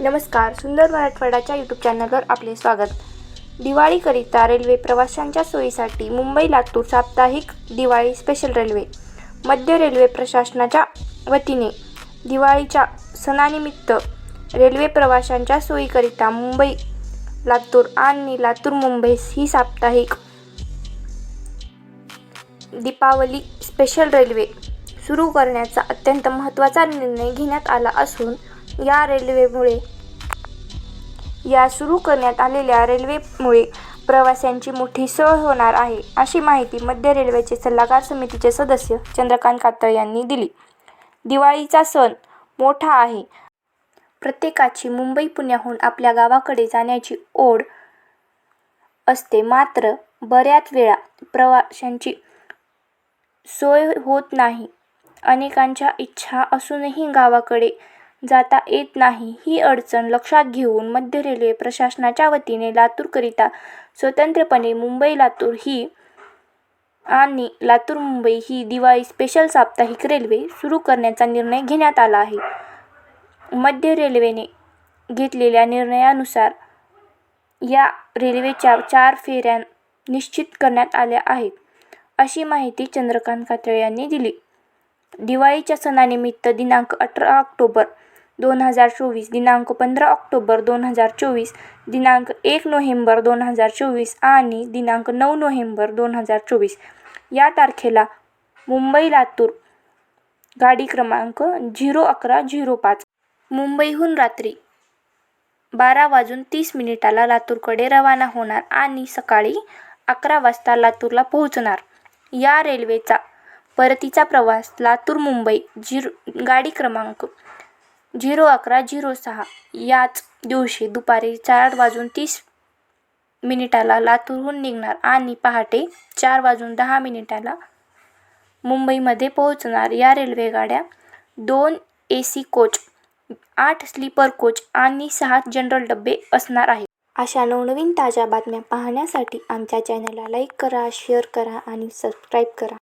नमस्कार सुंदर मराठवाडाच्या यूट्यूब चॅनलवर आपले स्वागत. दिवाळीकरिता रेल्वे प्रवाशांच्या सोयीसाठी मुंबई लातूर साप्ताहिक दिवाळी स्पेशल रेल्वे मध्य रेल्वे प्रशासनाच्या वतीने दिवाळीच्या सणानिमित्त रेल्वे प्रवाशांच्या सोयीकरिता मुंबई लातूर आणि लातूर मुंबई ही साप्ताहिक दीपावली स्पेशल रेल्वे सुरू करण्याचा अत्यंत महत्त्वाचा निर्णय घेण्यात आला असून या रेल्वेमुळे या सुरू करण्यात आलेल्या रेल्वेमुळे प्रवाशांची मोठी सोय होणार आहे अशी माहिती मध्य रेल्वेचे सल्लागार समितीचे सदस्य चंद्रकांत कातळ यांनी दिली. दिवाळीचा सण मोठा आहे. प्रत्येकाची मुंबई पुण्याहून आपल्या गावाकडे जाण्याची ओढ असते. मात्र बऱ्याच वेळा प्रवाशांची सोय होत नाही. अनेकांच्या इच्छा असूनही गावाकडे जाता येत नाही. ही अडचण लक्षात घेऊन मध्य रेल्वे प्रशासनाच्या वतीने लातूरकरिता स्वतंत्रपणे मुंबई लातूर ही आणि लातूर मुंबई ही दिवाळी स्पेशल साप्ताहिक रेल्वे सुरू करण्याचा निर्णय घेण्यात आला आहे. मध्य रेल्वेने घेतलेल्या निर्णयानुसार या रेल्वेच्या चार फेऱ्या निश्चित करण्यात आल्या आहेत अशी माहिती चंद्रकांत कातळे यांनी दिली. दिवाळीच्या सणानिमित्त दिनांक अठरा ऑक्टोबर दोन हजार चोवीस दिनांक पंधरा ऑक्टोबर दोन हजार चोवीस दिनांक एक नोव्हेंबर दोन हजार चोवीस आणि दिनांक नऊ नोव्हेंबर दोन हजार चोवीस. या तारखेला मुंबई लातूर गाडी क्रमांक झिरो अकरा झिरो पाच. मुंबईहून रात्री बारा वाजून तीस मिनिटाला लातूरकडे रवाना होणार आणि सकाळी अकरा वाजता लातूरला पोहोचणार. या रेल्वेचा परतीचा प्रवास लातूर मुंबई झिरो गाडी क्रमांक झिरो अकरा झिरो सहा. याच दिवशी दुपारी चार वाजून तीस मिनिटाला लातूरहून निघणार आणि पहाटे चार वाजून दहा मिनिटाला मुंबईमध्ये पोहोचणार या रेल्वेगाड्या. दोन ए सी कोच आठ स्लीपर कोच आणि सहा जनरल डबे असणार आहेत. अशा नवनवीन ताज्या बातम्या पाहण्यासाठी आमच्या चॅनलला लाईक करा शेअर करा आणि सबस्क्राईब करा.